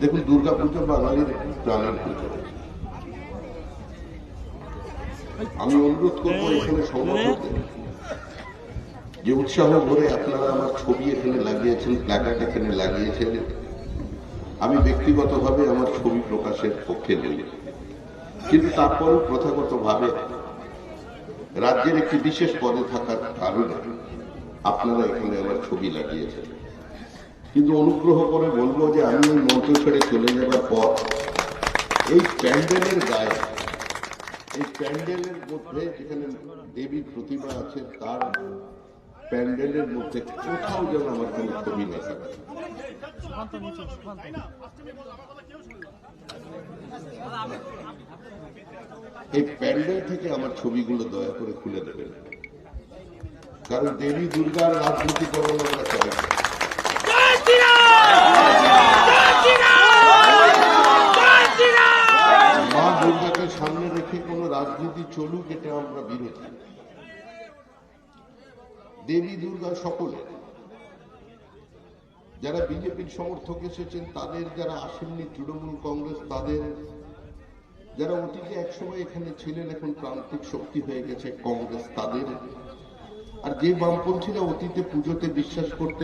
দেখুন দুর্গাপুজো বাঙালির প্রাণের পুজো। আমি অনুরোধ করব এখানে সংগঠকদের যে উৎসাহ ভরে আপনারা আমার ছবি এখানে লাগিয়েছেন প্ল্যাকার্ড এখানে লাগিয়েছেন, আমি ব্যক্তিগতভাবে আমার ছবি প্রকাশের পক্ষে নেই। কিন্তু তারপরেও প্রথাগতভাবে রাজ্যের একটি বিশেষ পদে থাকার কারণে আপনারা এখানে আমার ছবি লাগিয়েছেন। কিন্তু অনুগ্রহ করে বলব যে আমি ওই মঞ্চ ছেড়ে চলে যাবার পর, এই প্যান্ডেলের গায়ে, এই প্যান্ডেলের মধ্যে যেখানে দেবী প্রতিমা আছে, তার প্যান্ডেলের মধ্যে কোথাও যেন আমার কোনো ছবি না থাকে এই প্যান্ডেল থেকে আমার ছবিগুলো দয়া করে খুলে দেবেন। কারণ দেবী দুর্গার রাজনীতিকরণ আমরা কোন রাজনীতি চলুক, এটা আমরা বিরোধী। দেবী, দুর্গা সকলে, যারা বিজেপির সমর্থক এসেছেন, তাদের যারা আসেননি, তৃণমূল কংগ্রেস, তাদের যারা অতীতে একসময় এখানে ছিলেন, এখন প্রান্তিক শক্তি হয়ে গেছে কংগ্রেস, তাদের। আর যে বামপন্থীরা অতীতে পুজোতে বিশ্বাস করতেন